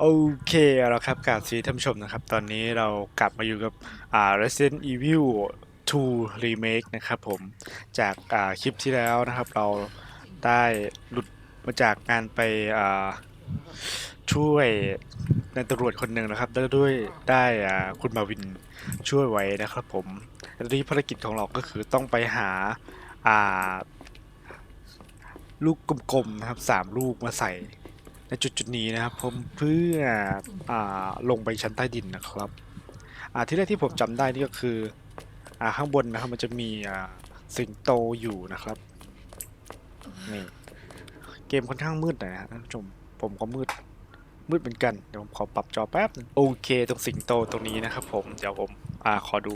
โอเคเอาละครับกาบสีท่านผู้ชมนะครับ ตอนนี้เรากลับมาอยู่กับอ่า Resident Evil 2 Remake นะครับผม จากอ่าคลิปที่แล้วนะครับ เราได้หลุดมาจากการไปอ่าช่วยนายตำรวจคนหนึ่งนะครับแล้วด้วยได้อ่าคุณมาวินช่วยไว้นะครับผมและตอนนี้ภารกิจของเราก็คือต้องไปหาอ่าลูกกลมๆนะครับสามลูกมาใส่ ในจุดจุดๆนี้นะครับผมเพื่ออาลงไปชั้นใต้ดินนะครับอ่าที่แรกที่ผมจำได้นี่ก็คืออ่าข้างบนนะครับมันจะมีอ่าสิงโตอยู่นะครับนี่เกมค่อนข้างมืดหน่อยนะท่านผู้ชมผมก็มืดมืดเหมือนกันเดี๋ยวผมขอปรับจอแป๊บนึงโอเคตรงสิงโตตรงนี้นะครับ ผมเดี๋ยวผมอ่าขอดู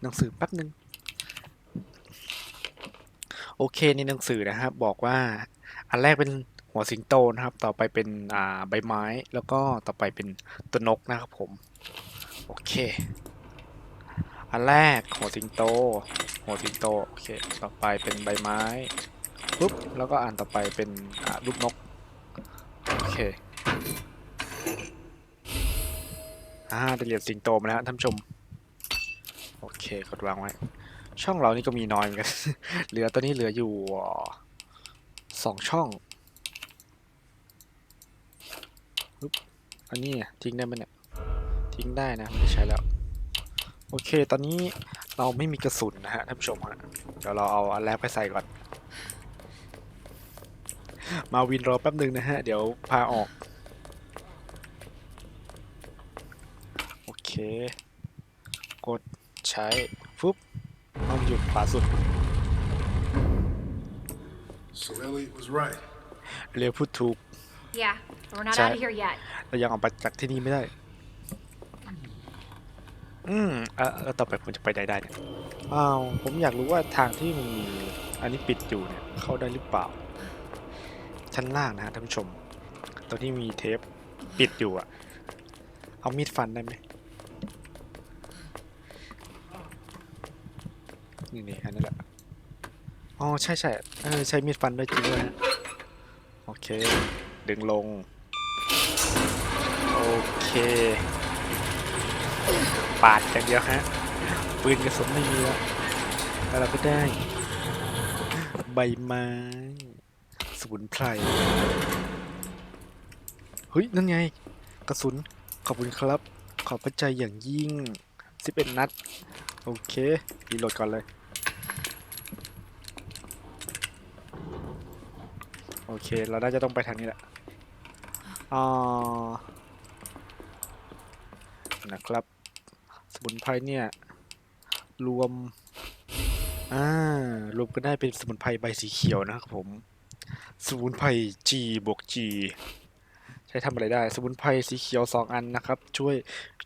หนังสือแป๊บนึงโอเคในหนังสือนะครับบอกว่า อันแรกเป็นหัวสิงโตนะครับ ต่อไปเป็นอ่าใบไม้ แล้วก็ต่อไปเป็นตัวนกนะครับผม โอเค อันแรกหัวสิงโต หัวสิงโต โอเค ต่อไปเป็นใบไม้ ปุ๊บ แล้วก็อันต่อไปเป็นอ่ารูปนก โอเค อ่าได้เหรียญสิงโตมาแล้วท่านผู้ชม โอเค กดวางไว้ ช่องเรานี่ก็มีน้อยเหมือนกัน เหลือตัวนี้เหลืออยู่ สองช่องอันนี้ทิ้งได้ไหมเนี่ย ทิ้งได้นะไม่ใช้แล้ว โอเค ตอนนี้เราไม่มีกระสุนนะฮะท่านผู้ชมฮะเดี๋ยวเราเอาอันแรกไปใส่ก่อน มาวินรอแป๊บหนึ่งนะฮะ เดี๋ยวพาออก โอเค กดใช้ฟึบเอาอยู่ขวาสุด So Elliot was right. เรียกพูดถูก Yeah, but we're not Chat. out of here yet. เรายังออกไปจากที่นี่ไม่ได้ อืมอะแล้วต่อไปผมจะไปไหนได้เนี่ยอ้าว ผมอยากรู้ว่าทางที่มันมีอันนี้ปิดอยู่เนี่ย เข้าได้หรือเปล่า ชั้นล่างนะฮะท่านผู้ชมตรงที่มีเทปปิดอยู่อะเอามีดฟันได้ไหมนี่นี่อันนี้แหละ อ๋อใช่ใช่เออใช้มีดฟันด้วยจริงด้วยโอเค ดึงลง โอเค ปาดอย่างเดียวฮะ ปืนกระสุนไม่มีแล้วแล้วเราก็ได้ ใบไม้สมุนไพรเฮ้ย นั่นไง กระสุน ขอบคุณครับ ขอบพระใจอย่างยิ่ง 11 นัด โอเครีโหลดก่อนเลย โอ เค เราน่าจะต้องไปทางนี้แหละอ่านะครับ สมุนไพรเนี่ย รวม อ่า รวมกันได้เป็นสมุนไพรใบสีเขียวนะครับผม สมุนไพร G บวก G ใช้ทำอะไรได้ สมุนไพรสีเขียว2อันนะครับ ช่วย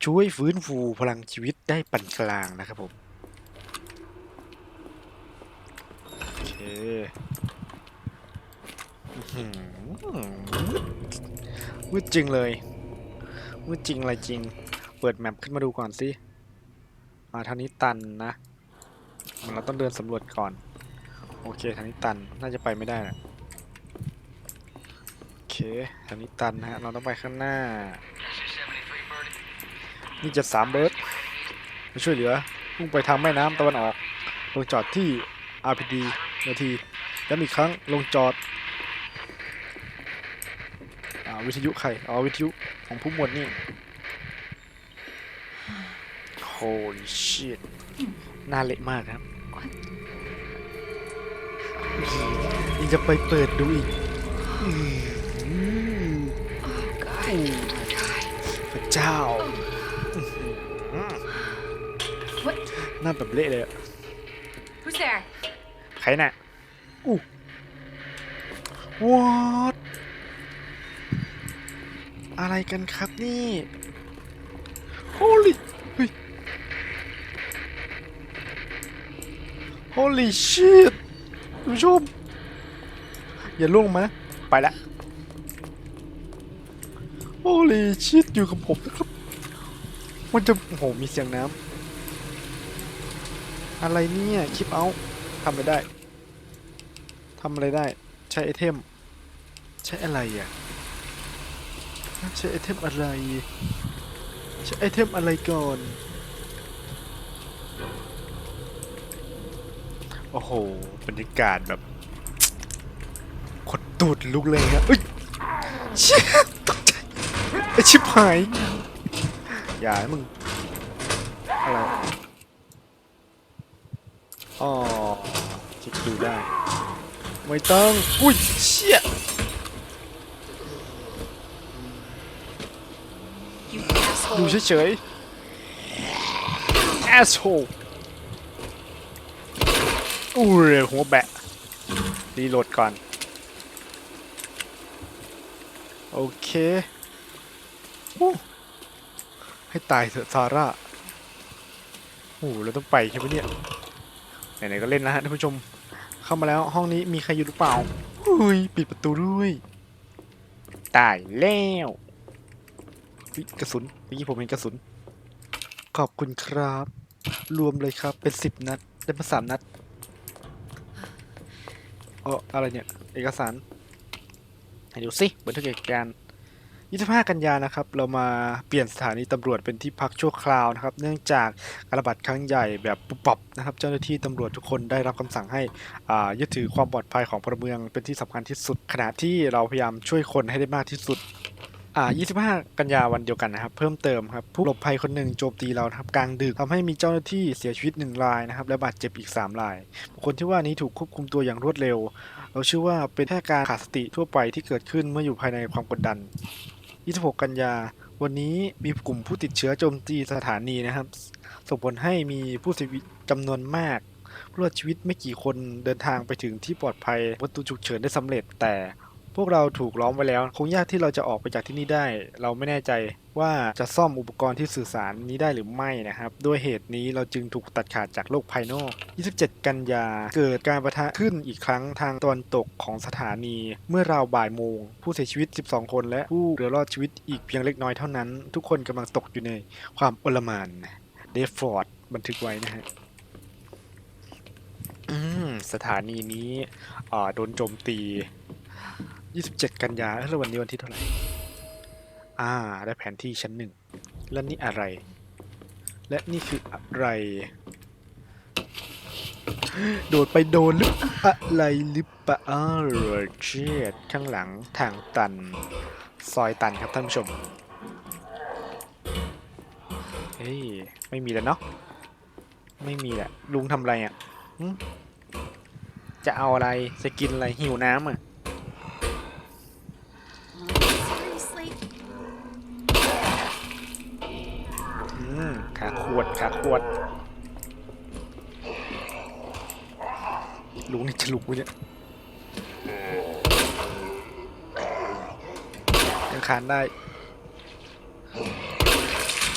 ช่วยฟื้นฟูพลังชีวิตได้ปานกลางนะครับผม โอเย้ มืดจริงเลยมืดจริงอะไรจริง เปิดแมปขึ้นมาดูก่อนสิมาทางนี้ตันนะมันเราต้องเดินสำรวจก่อน โอเคทางนี้ตันน่าจะไปไม่ได้นะโอเคทางนี้ตันนะฮะเราต้องไปข้างหน้า นี่จะสามเบิร์ดมาช่วยเหลือพุ่งไปทางแม่น้ำตะวันออกลงจอดที่ RPD นาทีย้ำอีกครั้งลงจอด อ่า วิทยุใครอ๋อวิทยุของผู้หมวดนี่ Holy shit หน่าเละมากครับยังจะไปเปิดดูอีกอื้อหือพระเจ้าอื้อหือ What? หน้าแบบเละเลยอะ Who's there? ใครน่ะอู้ what อะไรกันครับนี่ holy เฮ้ย holy shit คุณผู้ชม อย่าล่วงมานะ ไปละ holy shit อยู่กับผมนะครับ มันจะโอ้โห มีเสียงน้ำอะไรเนี่ย คลิปเอาทำอะไรได้ทำอะไรได้ ใช้ไอเทม ใช้อะไรอะ ใช้ไอเทมอะไร ใช้ไอเทมอะไรก่อน โอ้โห บรรยากาศแบบขนตูดลุกเลยครับเอ้ยเชี่ยตกใจไอชิบหาย อย่าให้มึง อะไรอ๋อเช็คดูได้ ไม่ต้อง อุ้ย เชี่ย ดูเฉยๆ asshole อู้เร็หัวแบะรีโหลดก่อน โอเคอู้ให้ตายเถอะซาร่าโอ้เราต้องไปใช่ไหมเนี่ย ไหนๆก็เล่นแล้วฮะท่านผู้ชม เข้ามาแล้วห้องนี้มีใครอยู่หรือเปล่าอุ้ยปิดประตูด้วย ตายแล้วกระสุน เมื่อกี้ผมเห็นกระสุน ขอบคุณครับ รวมเลยครับ เป็นสิบนัด ได้มาสามนัดเอออะไรเนี่ย เอกสารให้ดูสิบันทึกเหตุการณ์25 กันยานะครับ เรามาเปลี่ยนสถานีตำรวจเป็นที่พักชั่วคราวนะครับ เนื่องจากการระบาดครั้งใหญ่แบบปุบปับนะครับ เจ้าหน้าที่ตำรวจทุกคนได้รับคำสั่งให้อ่ายึดถือความปลอดภัยของพลเมืองเป็นที่สำคัญที่สุด ขณะที่เราพยายามช่วยคนให้ได้มากที่สุด อ่า 25 กันยาวันเดียวกันนะครับ เพิ่มเติมครับ ผู้หลบภัยคนหนึ่งโจมตีเรานะครับกลางดึกทำให้มีเจ้าหน้าที่เสียชีวิตหนึ่งรายนะครับ และบาดเจ็บอีก 3 รายคคลที่ว่านี้ถูกควบคุมตัวอย่างรวดเร็ว เราเชื่อว่าเป็นแค่การขาดสติทั่วไปที่เกิดขึ้นเมื่ออยู่ภายในความกดดัน 26 กันยา วันนี้มีกลุ่มผู้ติดเชื้อโจมตีสถานีนะครับ ส่งผลให้มีผู้เสียชีวิตจำนวนมากผู้รอดชีวิตไม่กี่คนเดินทางไปถึงที่ปลอดภัยประตูฉุกเฉินได้สำเร็จแต่ พวกเราถูกล้อมไว้แล้ว คงยากที่เราจะออกไปจากที่นี่ได้ เราไม่แน่ใจว่าจะซ่อมอุปกรณ์ที่สื่อสารนี้ได้หรือไม่นะครับ ด้วยเหตุนี้เราจึงถูกตัดขาดจากโลกภายนอก 27 กันยา เกิดการประทะขึ้นอีกครั้งทางตะวันตกของสถานี เมื่อราวบ่ายโมง ผู้เสียชีวิต 12 คนและผู้เหลือรอดชีวิตอีกเพียงเล็กน้อยเท่านั้น ทุกคนกำลังตกอยู่ในความโอลหมานเดฟฟอร์ดบันทึกไว้นะฮะสถานีนี้โดนโจมตี 27กันยาเอ้ยแล้ววันนี้วันที่เท่าไหร่ อ่า ได้แผนที่ชั้นหนึ่ง แล้วนี่อะไร และนี่คืออะไร โดดไปโดนหรืออะไรหรือเปล่าอ้าวเชียดข้างหลังทางตัน ซอยตันครับท่านผู้ชม เฮ้ย ไม่มีแล้วเนาะ ไม่มีแหละ ลุงทำอะไรอะจะเอาอะไร จะกินอะไรหิวน้ำอะ Seriously? อืม ขาขวดขาขวดลุงนี่จะลุกเนี่ยยังคานได้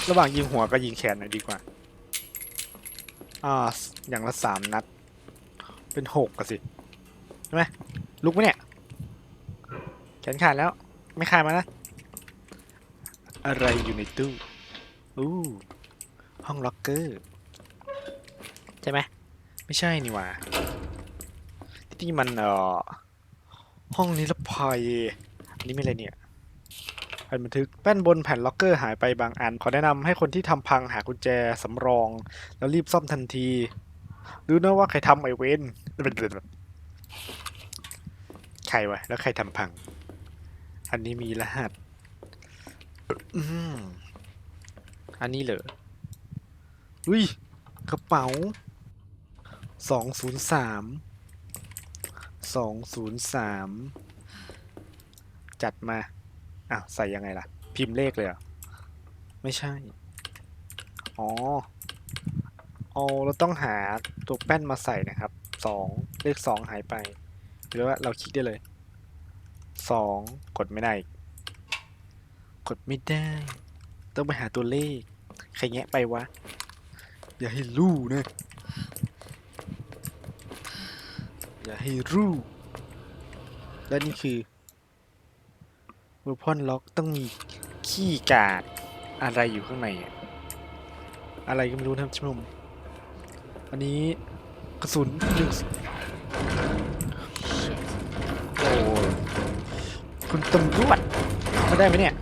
ระหว่างยิงหัวก็ยิงแขนหน่อยดีกว่า อ่า อย่างละสามนัด เป็นหกอะสิ ใช่ไหมลุกไหมเนี่ย แขนขาดแล้ว ไม่ขาดมานะ อะไรอยู่ในตู้ อู้ห้องล็อกเกอร์ ใช่ไหม ไม่ใช่นี่หว่าที่นี่มันเอ่อห้องนิรภัยอันนี้ไม่อะไรเนี่ยแผ่นบันทึกแป้นบนแผ่นล็อกเกอร์หายไปบางอัน ขอแนะนำให้คนที่ทำพังหากุญแจสำรอง แล้วรีบซ่อมทันที รู้นะว่าใครทำไอเวนใครวะ แล้วใครทำพัง อันนี้มีรหัส อืมอันนี้เหรออุ้ย กระเป๋าสองศูนย์สามสองศูนย์สามจัดมา อ้าวใส่ยังไงล่ะ พิมพ์เลขเลยเหรอ ไม่ใช่ อ๋อเอาเราต้องหาตัวแป้นมาใส่นะครับสองเลขสองหายไปหรือว่าเราคลิกได้เลยสองกดไม่ได้อีก กดไม่ได้ ต้องไปหาตัวเลข ใครแงะไปวะ อย่าให้รู้นะ อย่าให้รู้ และนี่คือ weapon lock ต้องมีคีย์กาดอะไรอยู่ข้างในอะอะไรก็ไม่รู้นะครับท่านผู้ชมอันนี้กระสุนหนึ่งโอ้คุณตำรวจมาได้ไหมเนี่ย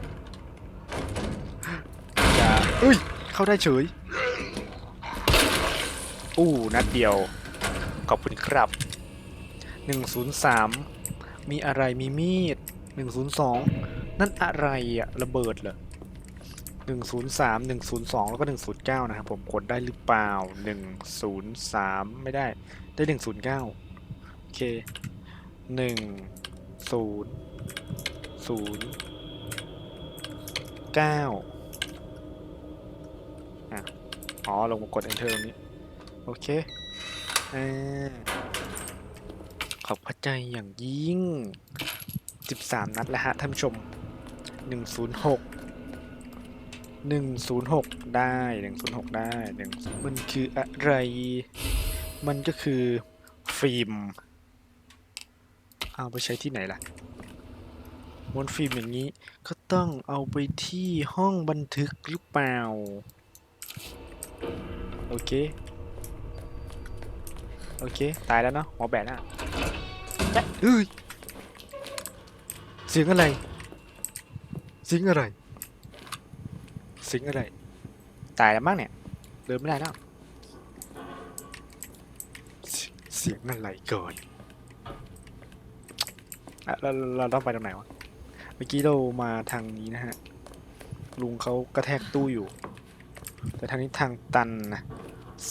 อุ้ย เข้าได้เฉย อู้นัดเดียว ขอบคุณครับ 103 มีอะไรมีมีด 102 นั่นอะไรอะระเบิดเหรอ103 102 แล้วก็ 109 นะครับผมกดได้หรือเปล่า 103 ไม่ได้ได้ 109 โอเค1 0 0 9 อ๋อ ลงมากด enter ตรงนี้ โอเคอขอบพระใจอย่างยิ่ง 13 นัดแล้วฮะ ท่านผู้ชม 106 106 ได้ 106 ได้ 1 มันคืออะไร มันก็คือฟิล์ม เอาไปใช้ที่ไหนล่ะม้วนฟิล์มอย่างนี้ก็ต้องเอาไปที่ห้องบันทึกหรือเปล่า โอเค โอเค ตายแล้วเนาะหัวแบนอะจ๊ะเฮ้ยเสียงอะไร เสียงอะไร เสียงอะไร ตายแล้วมั้งเนี่ย เดินไม่ได้แล้ว เสีเสียงอะไรเกินอะเราเราต้องไปตรงไหนวะ เมื่อกี้เรามาทางนี้นะฮะ ลุงเขากระแทกตู้อยู่ แต่ทางนี้ทางตันนะ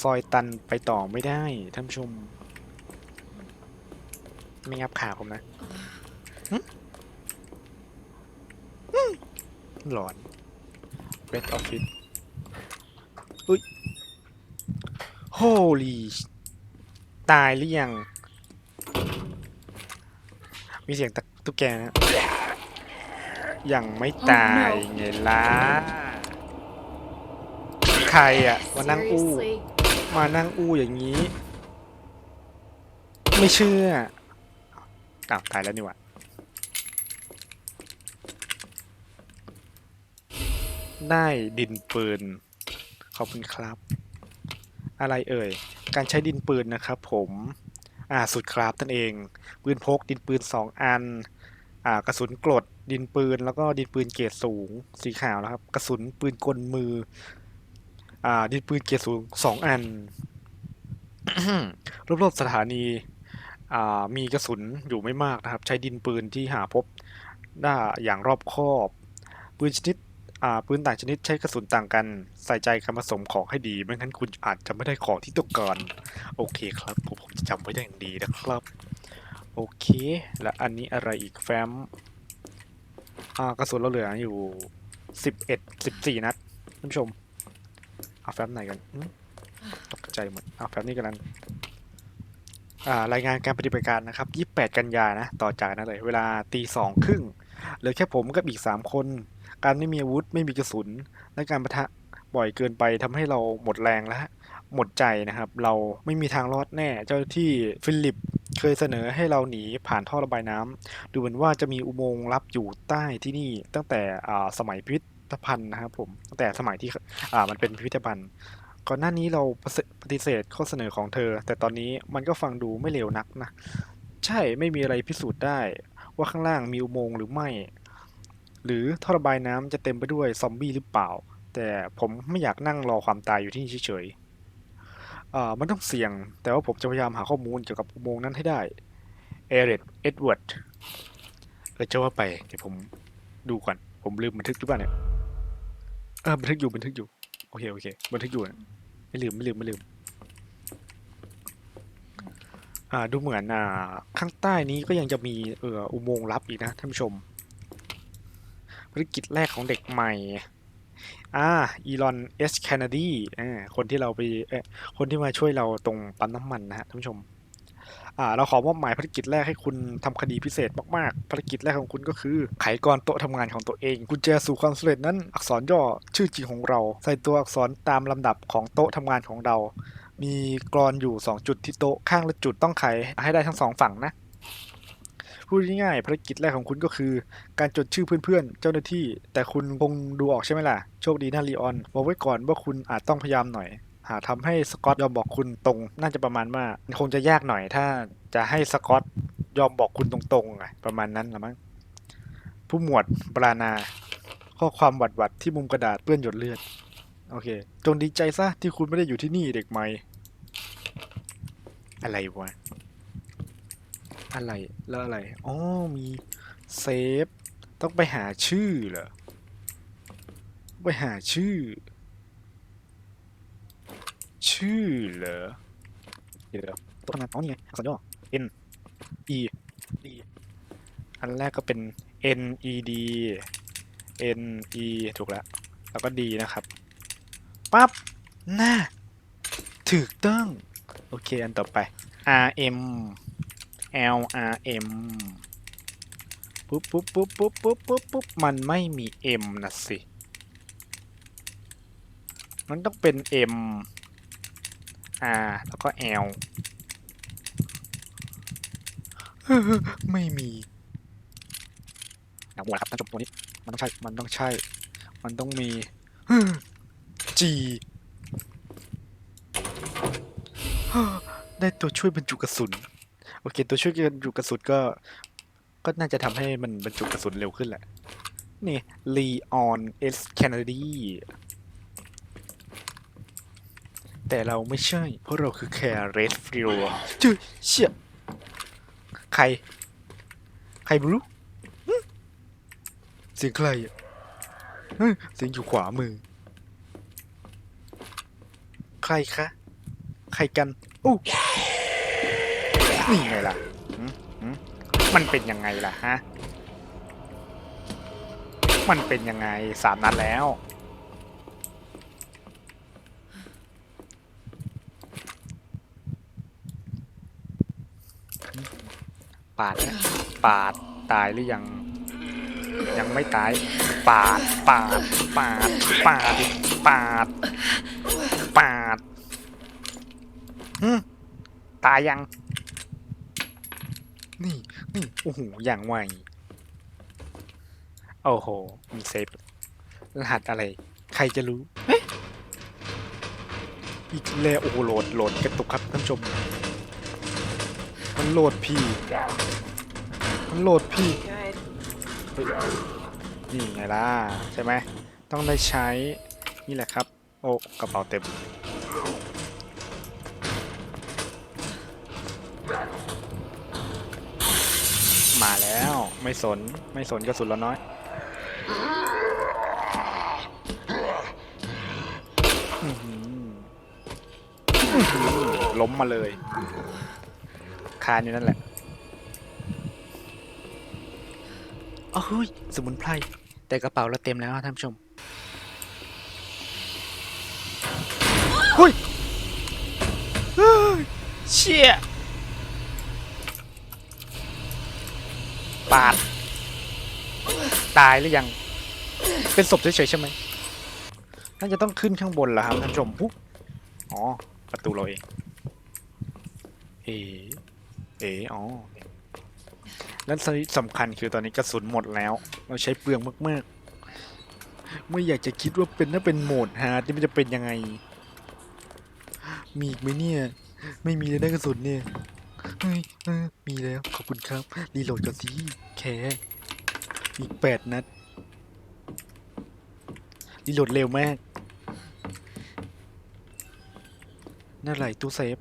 ซอยตันไปต่อไม่ได้ท่านชม ไม่งับขาผมนะหลอน Red Office อุ้ย Holy ตายหรือยัง มีเสียงตะตุ๊กแกนะ ยังไม่ตายไงล่ะ รอะมานั่งอู้ Seriously? มานั่งอู้อย่างนี้ ไม่เชื่ออ้าวตายแล้วนี่หว่าได้ดินปืน ขอบคุณครับ อะไรเอ่ย การใช้ดินปืนนะครับผมอ่าสุดครับนั่นเอง ปืนพกดินปืน 2 อันอ่ากระสุนกรดดินปืนแล้วก็ดินปืนเกรดสูงสีขาวนะครับ กระสุนปืนกลมือ อ่า ดินปืนเกียร์สูงสองอัน รอบๆสถานี อ่า มีกระสุนอยู่ไม่มากนะครับ ใช้ดินปืนที่หาพบได้อย่างรอบคอบ ปืนชนิด อ่า ปืนต่างชนิดใช้กระสุนต่างกัน ใส่ใจการผสมของให้ดี ไม่งั้นคุณอาจจะไม่ได้ของที่ต้องการ โอเคครับ ผมผมจะจำไว้ได้อย่างดีนะครับ โอเค และอันนี้อะไรอีกแฟ้ม อ่า กระสุนเราเหลืออยู่สิบเอ็ดสิบสี่นัดท่านผู้ชม เอาแฟ้มไหนกันตกใจหมดเอาแฟ้มนี้กันนั้นรายงานการปฏิบัติการนะครับ 28 กันยานะ ต่อจากนั้นเลย เวลาตีสองครึ่งเหลือแค่ผมกับอีก 3 คน การไม่มีอาวุธไม่มีกระสุน และการประทะบ่อยเกินไปทำให้เราหมดแรงแล้วหมดใจนะครับ เราไม่มีทางรอดแน่ เจ้าที่ฟิลิปเคยเสนอให้เราหนีผ่านท่อระบายน้ำดูเหมือนว่าจะมีอุโมงค์ลับอยู่ใต้ที่นี่ตั้งแต่สมัยพิพิ ธภัณฑ์นะครับผมตั้งแต่สมัยที่อ่ามันเป็นพิพิธภัณฑ์ ก่อนหน้านี้เราปฏิเสธข้อเสนอของเธอ แต่ตอนนี้มันก็ฟังดูไม่เลวนักนะ ใช่ไม่มีอะไรพิสูจน์ได้ ว่าข้างล่างมีอุโมงค์หรือไม่ หรือท่อระบายน้ำจะเต็มไปด้วยซอมบี้หรือเปล่า แต่ผมไม่อยากนั่งรอความตายอยู่ที่นี่เฉยๆอ่ามันต้องเสี่ยง แต่ว่าผมจะพยายามหาข้อมูลเกี่ยวกับอุโมงค์นั้นให้ได้เอเรตเอ็ดเวิร์ดเออจะว่าไปเดี๋ยวผมดูก่อน ผมลืมบันทึกหรือเปล่าเนี่ย ออบันทึกอยู่บันทึกอยู่โอเคโอเคบันทึกอยู่นะไม่ลืมไม่ลืมไม่ลืม อ่าดูเหมือนอ่า ข้างใต้นี้ก็ยังจะมีเอ่ออุโมงค์ลับอีกนะท่านผู้ชมภารกิจแรกของเด็กใหม่อ่าอีลอนเอสแคนาดีอ่าคนที่เราไปเออคนที่มาช่วยเราตรงปั๊มน้ำมันนะฮะท่านผู้ชม อ่าเราขอมอบหมายภารกิจแรกให้คุณทำคดีพิเศษมากๆ ภารกิจแรกของคุณก็คือ ไขกรโต๊ะทำงานของตัวเองกุญแจสู่ความสำเร็จนั้น อักษรย่อชื่อจริงของเรา ใส่ตัวอักษรตามลำดับของโต๊ะทำงานของเรา มีกรอนอยู่ 2 จุดที่โต๊ะข้างละจุดต้องไขให้ได้ทั้งสองฝั่งนะพูดง่ายๆภารกิจแรกของคุณก็คือ การจดชื่อเพื่อนๆ เจ้าหน้าที่ แต่คุณคงดูออกใช่ไหมล่ะ โชคดีนะลีออนบอกไว้ก่อนว่าคุณอาจต้องพยายามหน่อย หาทำให้สกอตยอมบอกคุณตรง น่าจะประมาณว่าคงจะยากหน่อยถ้าจะให้สกอตยอมบอกคุณตรงๆอะประมาณนั้นละมั้งผู้หมวดปราณาข้อความหวัดๆที่มุมกระดาษเปื้อนหยดเลือด โอเค จงดีใจซะที่คุณไม่ได้อยู่ที่นี่เด็กใหม่ อะไรวะ อะไร แล้วอะไร อ๋อ มีเซฟ ต้องไปหาชื่อเหรอ ไปหาชื่อ ชื่อเหรอเดี๋ยวๆตัวทำงานอ๋อนี่ไงอักษรย่อ N E D อันแรกก็เป็น N E D N E ถูกแล้ว แล้วก็ D นะครับ ปั๊บน่าถูกต้อง โอเค อันต่อไป R M L R M ปุ๊บปุ๊บปุ๊บปุ๊บปุ๊บปุ๊บปุ๊บมันไม่มี M นะสิ มันต้องเป็น M R แล้วก็ L ไม่มีอย่างหมดครับท่านผู้ชมตัวนี้ มันต้องใช่ มันต้องใช่ มันต้องมี G ได้ตัวช่วยบรรจุกระสุน โอเค ตัวช่วยบรรจุกระสุนก็ ก็น่าจะทำให้มันบรรจุกระสุนเร็วขึ้นแหละ นี่ Leon S Kennedy แต่เราไม่ใช่ เพราะเราคือแคร์เรสฟิลจื้อเชี่ยใคร ใครไม่รู้หึเสียงใครอะเฮ้ยเสียงอยู่ขวามือ ใครคะ ใครกันโอ้นี่ไงล่ะหึหึมันเป็นยังไงล่ะฮะ มันเป็นยังไงสามนัดแล้ว ปาดเนี่ยปาดตายหรือยัง ยังไม่ตาย ปาด ปาด ปาด ปาด ปาด ปาดฮึตายยัง นี่ นี่ โอ้โห อย่างไว โอ้โห มีเซฟ รหัสอะไร ใครจะรู้เอ๊ะอีกแล้วโอ้โหโหลด โหลดกระตุกครับท่านผู้ชม มันโหลดพี่มันโหลดพี่นี่ไงล่ะ ใช่ไหม ต้องได้ใช้ นี่แหละครับ โอ้กระเป๋าเต็ม มาแล้วไม่สน ไม่สนกระสุนแล้วน้อยล้มมาเลย คานอยู่นั่นแหละอ้าวเฮ้ยสมุนไพร แต่กระเป๋าเราเต็มแล้วท่านผู้ชมเฮ้ยเฮ้ยเชี่ยปาด ตายหรือยัง เป็นศพเฉยๆใช่ไหมน่าจะต้องขึ้นข้างบนเหรอครับท่านผู้ชมปุ๊บอ๋อ ประตูเราเองเอ เออ๋อแล้วสำคัญคือตอนนี้กระสุนหมดแล้ว เราใช้เปลืองมากๆ ไม่อยากจะคิดว่าเป็นถ้าเป็นโหมดฮาร์ดนี่มันจะเป็นยังไง มีอีกไหมเนี่ย ไม่มีเลยนะกระสุนเนี่ยเฮ้ยมีแล้วขอบคุณครับ รีโหลดก่อนสิแคอีกแปดนัด รีโหลดเร็วมากนั่นอะไรตู้เซฟ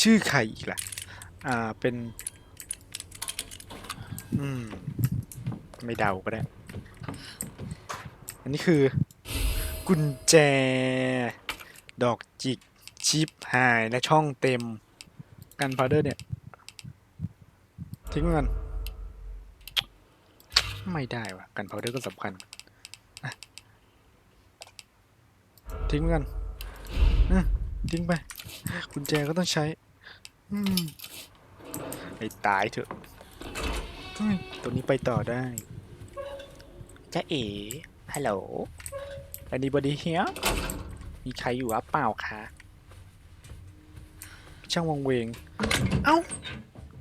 ชื่อใครอีกล่ะ อ่าเป็น อืม ไม่เดาก็ได้ อันนี้คือ กุญแจ ดอกจิก ชิปหายและช่องเต็ม กันพาวเดอร์เนี่ย ทิ้งมันไม่ได้วะกันพาวเดอร์ก็สำคัญ ทิ้งมันทิ้งไปกุญแจก็ต้องใช้ อืม ไอ้ตายเถอะเฮ้ยตัวนี้ไปต่อได้จ้าเอ๋ฮัลโหล anybody here มีใครอยู่หรือเปล่าคะช่างวังเวง เอ้า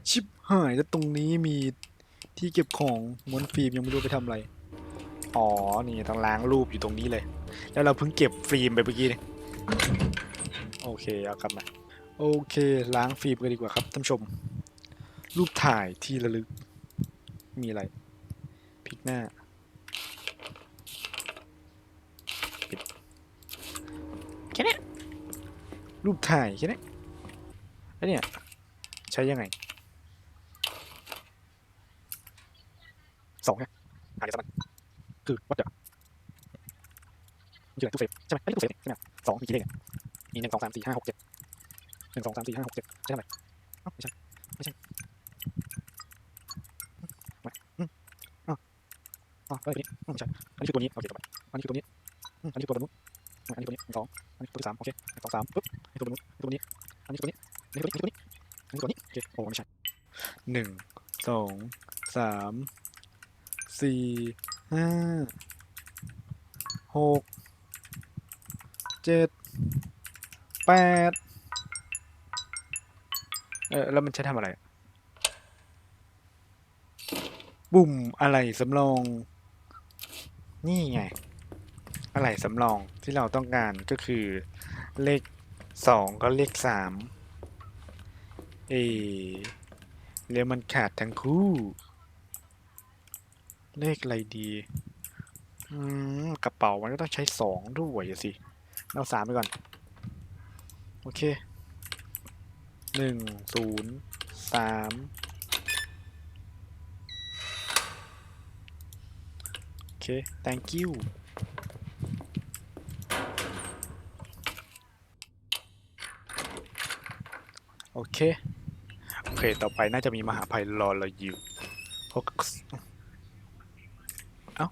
ชิบหายแล้วตรงนี้มีที่เก็บของม้วนฟิล์มยังไม่รู้ไปทำอะไร อ๋อ นี่ต้องล้างรูปอยู่ตรงนี้เลย แล้วเราเพิ่งเก็บฟิล์มไปเมื่อกี้นี่โอเค เอากลับมา โอเค ล้างฟิล์มกันดีกว่าครับท่านผู้ชม รูปถ่ายที่ระลึก มีอะไร พลิกหน้า ปิดรูปถ่ายแค่นี้แล้วเนี่ย ใช้ยังไงสองไงหาเดี๋ยวสักมันคือว่าจะมันคืออะไรตู้เซฟใช่ไหมไม่ใช่ตู้เซฟใช่ไหมสองมีกี่เลขอะมีหนึ่งสองสามสี่ห้าหกเจ็ดหนึ่งสองสามสี่ห้าหกเจ็ดใช่ไหมอ้าไม่ใช่ ไม่ใช่ไม่อืมอ๋อ อ๋ออันนี้อืมไม่ใช่อันนี้คือตัวนี้โอเคต่อไปอันนี้คือตัวนี้อืมอันนี้คือตัวนู้นอันนี้ตัวนี้สองอันนี้ตัวที่สามโอเคสองสามปุ๊บอันนี้ตัวนู้นอันนี้ตัวนี้อันนี้ตัวนี้อันนี้ตัวนี้อันนี้ตัวนี้โอเคโอ้ไม่ใช่หนึ่งสองสามสี่ห้าหกเจ็ดแปดเออแล้วมันใช้ทำอะไรบุ่มอะไรสำรอง นี่ไง อะไรสำรองที่เราต้องการก็คือเลขสองก็เลขสามเอเรียมันขาดทั้งคู่ เลขอะไรดี อืม กระเป๋ามันก็ต้องใช้สองด้วยสิเอาสามไปก่อน โอเคหนึ่งศูนย์สามโอ เค thank you โอเค โอเค ต่อไปน่าจะมีมหาภัยรอเราอยู่ฮกส์เอ้า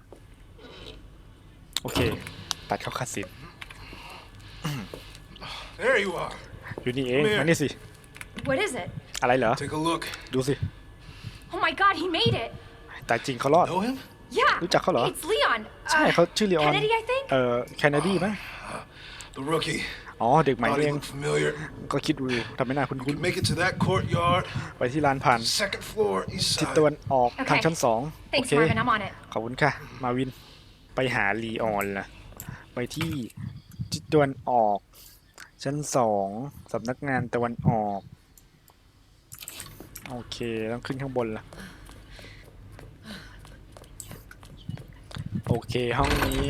โอเค ตัดเข้าคาสิน There you are. อยู่นี่เอง Come here. มานี่สิ What is it? อะไรเหรอ Take a look. ดูสิ Oh my god, he made it! แต่จริงเขารอด Know him? Yeah! รู้จักเขาเหรอ It's Leon! ใช่ Uh, เขาชื่อลีออน Kennedy, I think? เอ่อแคนนาดีมั้ง The rookie. อ๋อ เด็กใหม่ Thought เอ he ง looked familiar. ก็คิดดูทำไม่น่าคุ้น Could make it to that courtyard. ๆ ไปที่ลานผ่าน Second floor, east ทิศ side. ตะวันออกทางชั้นสองโอ Thanks, เค Marvin. I'm on it. ขอบคุณค่ะ มาวิน ไปหาลีออนล่ะ ไปที่ทิศตะวันออก ชั้นสองสำนักงานตะวันออก โอเค ต้องขึ้นข้างบนล่ะ โอเคห้องนี้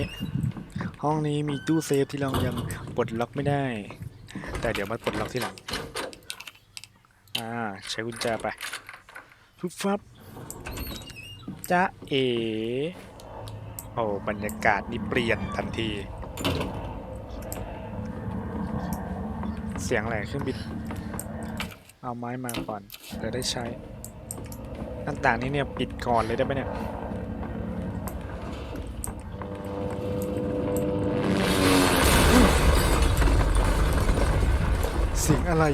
ห้องนี้มีตู้เซฟที่เรายังปลดล็อกไม่ได้ แต่เดี๋ยวมาปลดล็อกที่หลัง อ่า ใช้กุญแจไปฟุบฟับจ้าเอโอ้บรรยากาศนี่เปลี่ยนทันที เสียงอะไรเครื่องบินเอาไม้มาก่อนเดี๋ยวได้ใช้หน้าต่างนี้เนี่ยปิดก่อนเลยได้ไหมเนี่ย สียงอะไร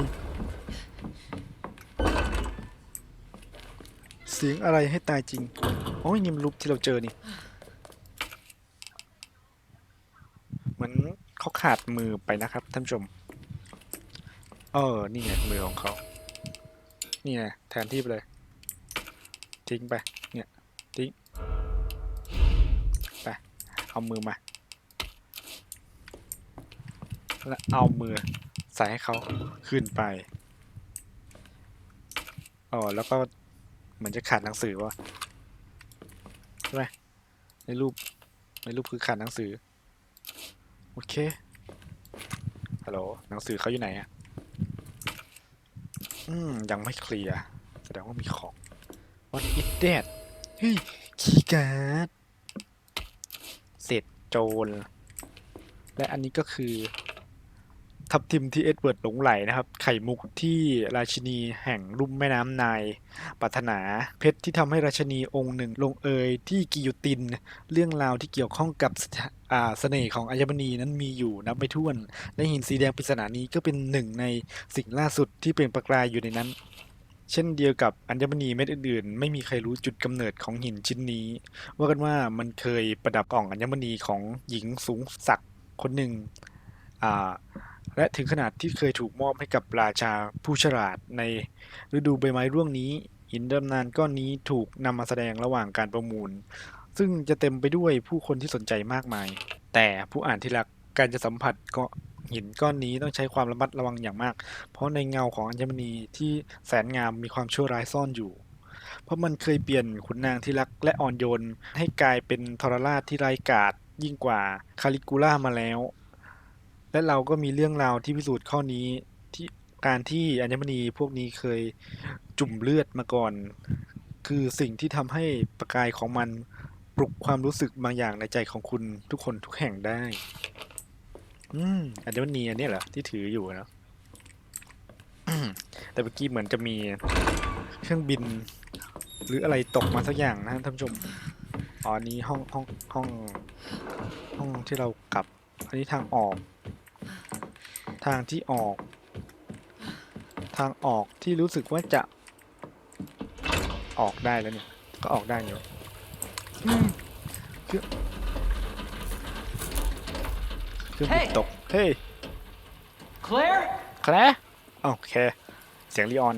เสียงอะไรให้ตายจริงโอ้ยนี่มันรูปที่เราเจอนี่เหมือนเขาขาดมือไปนะครับท่านผู้ชม เออ นี่ไงมือของเขานี่ไงแทนที่ไปเลย ทิ้งไป เนี่ย ทิ้ง ไป เอามือมา แล้วเอามือ ใส่ให้เขาขึ้นไปอ๋อแล้วก็เหมือนจะขาดหนังสือวะใช่ไหมในรูปในรูปคือขาดหนังสือ โอเคฮัลโหลหนังสือเขาอยู่ไหนอะอืมยังไม่เคลียร์แสดงว่ามีของ What is that เฮ้ยคีย์การ์ดเศษโจร และอันนี้ก็คือ ทับทิมที่เอ็ดเวิร์ดหลงไหลนะครับ ไข่มุกที่ราชินีแห่งลุ่มแม่น้ำไนายปรารถนาเพชรที่ทำให้ราชินีองค์หนึ่งลงเอยที่กิโยติน เรื่องราวที่เกี่ยวข้องกับอ่าเสน่ห์ของอัญมณีนั้นมีอยู่นับไม่ถ้วน และหินสีแดงปริศนานี้ก็เป็นหนึ่งในสิ่งล่าสุดที่เปล่งประกายอยู่ในนั้น เช่นเดียวกับอัญมณีเม็ดอื่นๆ ไม่มีใครรู้จุดกำเนิดของหินชิ้นนี้ ว่ากันว่ามันเคยประดับกล่องอัญมณีของหญิงสูงศักดิ์คนหนึ่งอ่า และถึงขนาดที่เคยถูกมอบให้กับราชาผู้ฉลาดในฤดูใบไม้ร่วงนี้ หินดำนานก้อนนี้ถูกนำมาแสดงระหว่างการประมูล ซึ่งจะเต็มไปด้วยผู้คนที่สนใจมากมาย แต่ผู้อ่านที่รักการจะสัมผัสก็หินก้อนนี้ต้องใช้ความระมัดระวังอย่างมาก เพราะในเงาของอัญมณีที่แสนงามมีความชั่วร้ายซ่อนอยู่ เพราะมันเคยเปลี่ยนขุนนางที่รักและอ่อนโยน ให้กลายเป็นทรราชที่ไร้กาจยิ่งกว่าคาลิกูล่ามาแล้ว และเราก็มีเรื่องราวที่พิสูจน์ข้อนี้ที่การที่อัญมณีพวกนี้เคยจุ่มเลือดมาก่อน คือสิ่งที่ทำให้ประกายของมันปลุกความรู้สึกบางอย่างในใจของคุณทุกคนทุกแห่งได้ อืมอัญมณีอันเนี้ยเหรอที่ถืออยู่นะอืมแต่เมื่อกี้เหมือนจะมีเครื่องบิน หรืออะไรตกมาสักอย่างนะท่านผู้ชมอ๋ออันนี้ห้องห้องห้อง ห้องที่เรากลับ อันนี้ทางออก ทางที่ออก ทางออกที่รู้สึกว่าจะออกได้แล้วเนี่ยก็ออกได้เนี่ยอืมเครื่องเครื่องบิน Hey ตกเฮ้ย Claire? แคลโอเคเสียงลีออน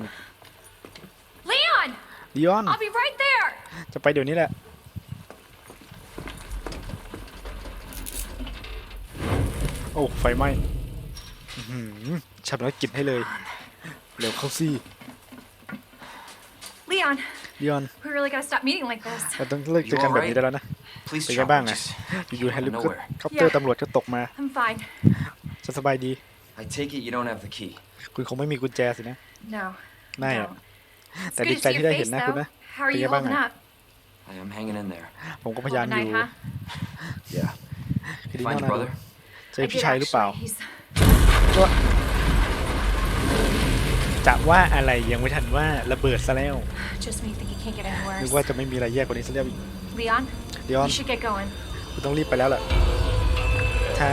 Leon! ลีออน I'll be right there! จะไปเดี๋ยวนี้แหละ อ้ไฟไหม้อื้อหือฉันภารกิจให้เลย เร็วเข้าสิ Leon, ลีออน we really gotta stop meeting like this. เราต้องเลิกเจอกันแบบนี้ได้แล้วนะ Please เป็นไง drop บ้าง it. อะ Just อยู่ๆแฮร์รี่ก็ Nowhere. คอปเตอร์ Yeah. ตำรวจก็ตกมา I'm fine. ฉันสบายดี I take it you don't have the key. คุณคงไม่มีกุญแจสินะ No. ไม่อะ don't. It's แต่ good ดี to ใจ see ที่ your ได้เห็น face, หน้าคุณ though. นะ How are Sige, you bang holding ah. up? I am hanging in there. ผมก็พยายาม Well, อยู่ tonight, huh? Yeah. คือดี Find มาก your นะ brother? เจอ I พี่ did ชายหรือเปล่า actually. He's ก็จะว่าอะไรยังไม่ทันว่าระเบิดซะแล้ว just me think he can't get any นึก worse. ว่าจะไม่มีอะไรแย่กว่านี้ซะแล้วอีก Leon, ลีออน you should get going. คุณต้องรีบไปแล้วล่ะถ้า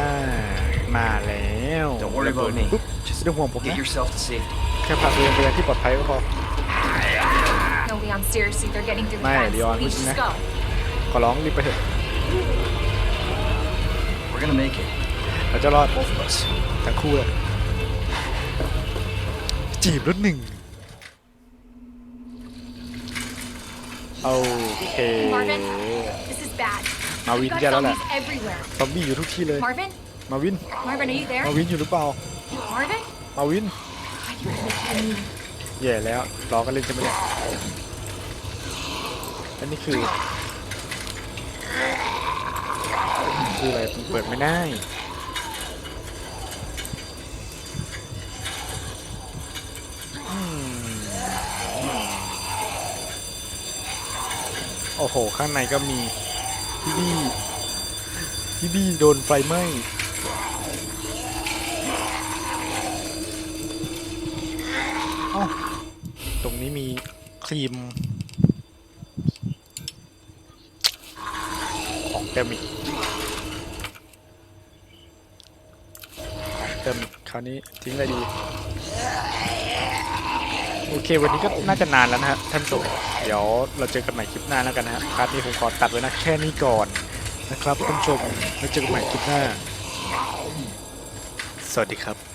มาแล้ว Don't worry ระเบิด about me. ปุ๊บไม่ต้องห่วงผม Get นะ yourself to safety. แค่พาตัวเองไปยังที่ปลอดภัยก็พอ No, Leon, seriously, they're getting through the Mày, fence. Leon, Please, pushing just that. go. ขอร้องรีบไปเถอะ We're gonna make it. เราจะรอด Both of us. ทั้งคู่เลยจีบรถหนึ่งโอเค Marvin, this is bad. Marvin, We've got get on zombies that. everywhere. ซอมบี้อยู่ทุกที่เลย Marvin? มาวิน Marvin, are you there? มาวินอยู่หรือเปล่า Marvin? มาวิน God, you're making me. แย่แล้วรอกันเล่นใช่ไหมเนี่ยอันนี้คือ คืออะไรมันเปิดไม่ได้ อ้โห ข้างในก็มีพี่บี้พี่บี้โดนไฟไหม้อ้าตรงนี้มีครีม ของเต็มอีกเต็มอีกคราวนี้ทิ้งอะไรดี โอเค วันนี้ก็น่าจะนานแล้วนะฮะท่านผู้ชมเดี๋ยวเราเจอกันใหม่คลิปหน้าแล้วกันนะฮะพาร์ทนี้ผมขอตัดไว้นะแค่นี้ก่อนนะครับท่านผู้ชมแล้วเจอกันใหม่คลิปหน้า สวัสดีครับ